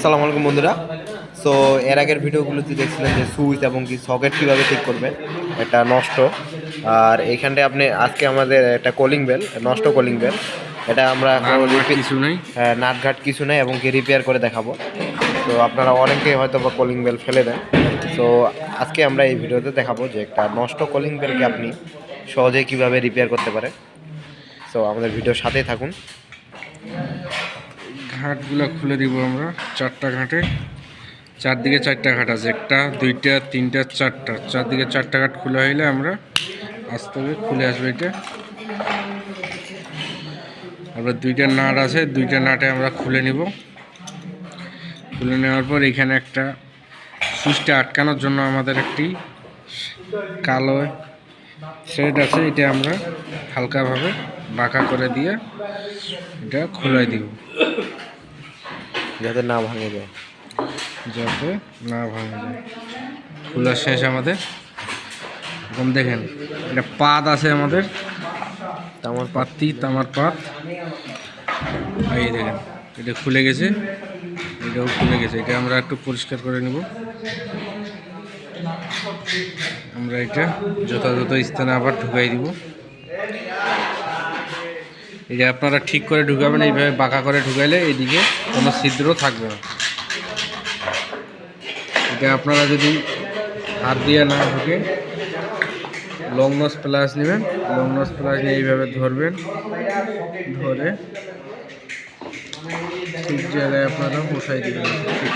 আসসালামু আলাইকুম বন্ধুরা। সো এর আগের ভিডিওগুলোতে দেখছিলেন যে সুইচ এবং কি সকেট কীভাবে ঠিক করবেন এটা নষ্ট। আর এইখানটায় আপনি আজকে আমাদের একটা কলিং বেল নষ্ট কলিং বেল এটা আমরা কিছু নেই। হ্যাঁ, নাটঘাট কিছু নেই এবং কি রিপেয়ার করে দেখাবো। তো আপনারা অনেকেই হয়তো বা কলিং বেল ফেলে দেন। তো আজকে আমরা এই ভিডিওতে দেখাবো যে একটা নষ্ট কলিং বেলকে আপনি সহজেই কীভাবে রিপেয়ার করতে পারেন। সো আমাদের ভিডিওর সাথেই থাকুন। ঘাটগুলো খুলে দিব আমরা, চারটা ঘাটে। চারদিকে চারটা ঘাট আছে, একটা, দুইটা, তিনটা, চারটা। চারদিকে চারটা ঘাট খোলা হইলে আমরা আস্তে করে খুলে আসবে এটা। আবার দুইটা নাট আছে, দুইটা নাটে আমরা খুলে নিব। খুলে নেওয়ার পর এখানে একটা সুইচটা আটকানোর জন্য আমাদের একটি কালো থ্রেড আছে, এটা আমরা হালকাভাবে বাঁকা করে দিয়ে এটা খুলাই দিব। যাতে না ভাঙে যায়। যাতে না ভাঙা যায়। খোলা শেষ আমাদের। এখন দেখেন এটা পাত আছে আমাদের। আমার পাতি। তামার পাত। এই দেখেন এটা খুলে গেছে। এটাও খুলে গেছে। এটা আমরা একটু পরিষ্কার করে নেব। আমরা এটা যথাযথ স্থানে আবার ঢুকাই দিব। এটা আপনারা ঠিক করে ঢুকাবেন, এইভাবে বাঁকা করে ঢুকাইলে এইদিকে কোনো ছিদ্র থাকবে না। এটা আপনারা যদি হাত দিয়ে না ঢুকে লং নস প্লাস নেবেন লং নস প্লাস নিয়ে এইভাবে ধরবেন, ধরে ঠিক জায়গায় আপনারা বসাই দিবেন। ঠিক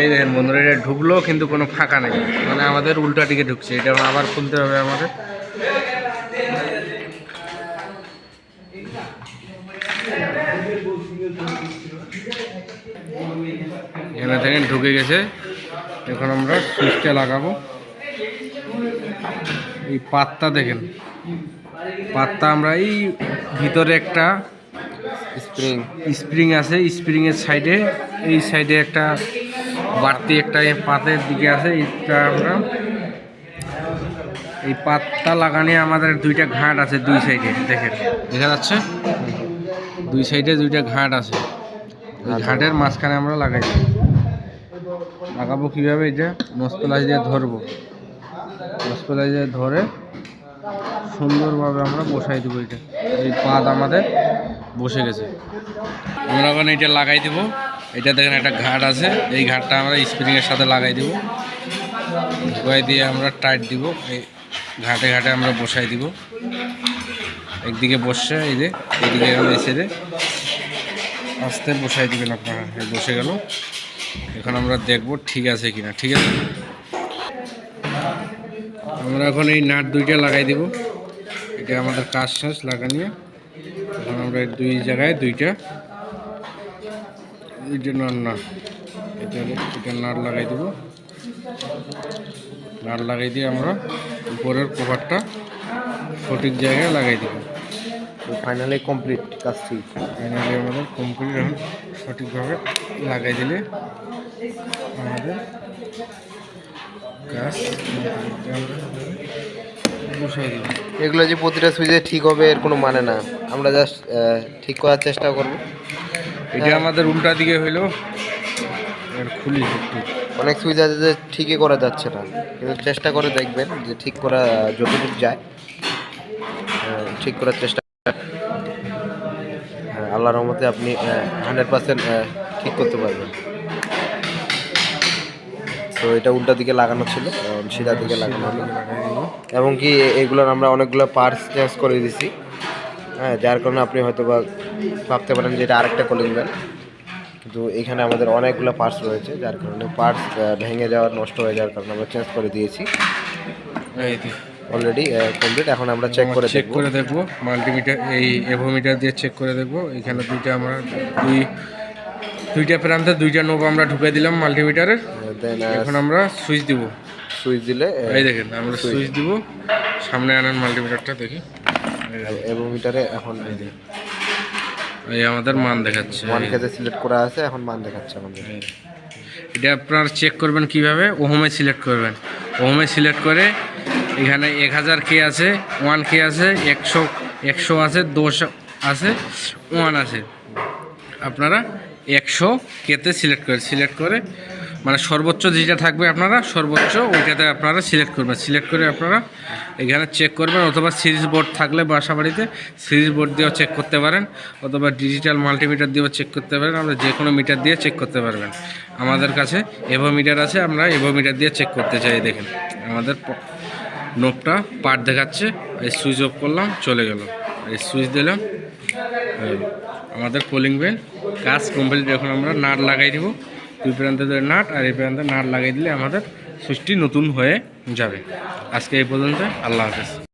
এই দেখেন বন্ধুরা এটা ঢুকলো কিন্তু কোনো ফাঁকা নেই। মানে আমাদের উল্টা দিকে ঢুকছে এটা আবার খুলতে হবে আমাদের। এখানে দেখেন ঢুকে গেছে এখন আমরা সুইচটা লাগাবো। এই পাতটা দেখেন পাতটা আমরা এই ভিতরে একটা স্প্রিং। স্প্রিং আছে স্প্রিংয়ের সাইডে এই সাইডে একটা বাড়তি একটা এই পাতের দিকে আছে এটা আমরা এই পাতটা লাগানি আমাদের দুইটা ঘাট আছে দুই সাইডে দেখেন। দেখা যাচ্ছে? দুই সাইডে দুইটা ঘাট আছে। ঘাটের মাঝখানে আমরা লাগাই। লাগাবো কীভাবে? এটা মস্তলাইজ দিয়ে ধরবো। মস্তলাইজ দিয়ে ধরে সুন্দরভাবে আমরা বসাই দেবো এটা। এই পাত আমাদের বসে গেছে। আমরা এখন এটা লাগাই দেব। এটা দেখেন একটা ঘাট আছে। এই ঘাটটা আমরা স্প্রিংয়ের সাথে লাগাই দেব। ঢুকাই দিয়ে আমরা টাইট দিব। এই ঘাটে ঘাটে আমরা বসাই দিব। একদিকে বসছে, এই যে, এইদিকে এসে দে আস্তে বসাই দিবেন আপনারা। বসে গেল। এখন আমরা দেখব ঠিক আছে কিনা। ঠিক আছে? আমরা এখন এই নাট দুইটা লাগাই দিব। এটা আমাদের কাজ শেষ, লাগানিয়ে। এখন আমরা দুই জায়গায় দুইটা দুইটা নাট না এটা এটা নাট লাগাই দেব। নাট লাগাই দিয়ে আমরা উপরের কভারটা সঠিক জায়গায় লাগাই দেব। তো ফাইনালি কমপ্লিট কাজটি ফাইনালি আমাদের কমপ্লিট এখন সঠিকভাবে লাগাই দিলে আমাদের কাজ। বসাই দেব। এগুলো যে প্রতিটা সুইচে ঠিক হবে এর কোনো মানে না। আমরা জাস্ট ঠিক করার চেষ্টা করব। এটা আমাদের উল্টা দিকে হইল। খুলি একটু। অনেক সুবিধা আছে যে ঠিকই করা যাচ্ছে না। কিন্তু চেষ্টা করে দেখবেন যে ঠিক করা যতটুকু যায়। আহ, ঠিক করার চেষ্টা হ্যাঁ, আল্লাহর রহমতে আপনি হান্ড্রেড পার্সেন্ট ঠিক করতে পারবেন। তো এটা উল্টা দিকে লাগানো ছিল সিধা দিকে লাগানো হলো। এবং কি এগুলোর আমরা অনেকগুলো পার্টস চেঞ্জ করে দিছি। হ্যাঁ যার কারণে আপনি হয়তো বা ভাবতে পারেন যে এটা আরেকটা কলিং বেল কিন্তু এখানে আমাদের অনেকগুলো পার্টস রয়েছে যার কারণে পার্টস ভেঙে যাওয়ার নষ্ট হয়ে যাওয়ার কারণে আমরা চেঞ্জ করে দিয়েছি। অলরেডি কমপ্লিট এখন আমরা চেক করে চেক করে দেখব মাল্টিমিটার এই এভোমিটার দিয়ে চেক করে দেখব। এখানে দুইটা আমরা দুই দুইটা প্রান্তে দুইটা নোব আমরা ঢুকে দিলাম মাল্টিমিটারের দেন এখন আমরা সুইচ দিব। সুইচ দিলে এই দেখেন আমরা সুইচ দিব। সামনে আনেন মাল্টিমিটারটা দেখি। এবং মিটারে এখন এই আমাদের মান দেখাচ্ছে। কেজে সিলেক্ট করা আছে এখন মান দেখাচ্ছে আমাদের। এটা আপনারা চেক করবেন কীভাবে? ওহমে সিলেক্ট করবেন। ওহমে সিলেক্ট করে এখানে এক হাজার কে আছে ওয়ান কে আছে একশো একশো আছে দশ আছে ওয়ান আছে। আপনারা একশো কেতে সিলেক্ট করে সিলেক্ট করে মানে সর্বোচ্চ যেটা থাকবে আপনারা, সর্বোচ্চ ওইটাতে আপনারা সিলেক্ট করবেন। সিলেক্ট করে আপনারা এখানে চেক করবেন অথবা সিরিজ বোর্ড থাকলে বাসা বাড়িতে সিরিজ বোর্ড দিয়েও চেক করতে পারেন, অথবা ডিজিটাল মাল্টিমিটার দিয়েও চেক করতে পারেন, আমরা যে কোনো মিটার দিয়ে চেক করতে পারবেন। আমাদের কাছে এভো মিটার আছে, আমরা এভো মিটার দিয়ে চেক করতে চাই দেখেন। আমাদের প- নোবটা পার্ট দেখাচ্ছে, এই সুইচ অফ করলাম, চলে গেল। এই সুইচ দিলাম এই আমাদের কোলিং বেল কাজ কমপ্লিট এখন আমরা নাট লাগাই দিব। দুই প্রান্তে ধরে নাট আর এই প্রান্তে নাট লাগিয়ে দিলে আমাদের সুইচটি নতুন হয়ে যাবে। আজকে এই পর্যন্ত, আল্লাহ হাফেজ।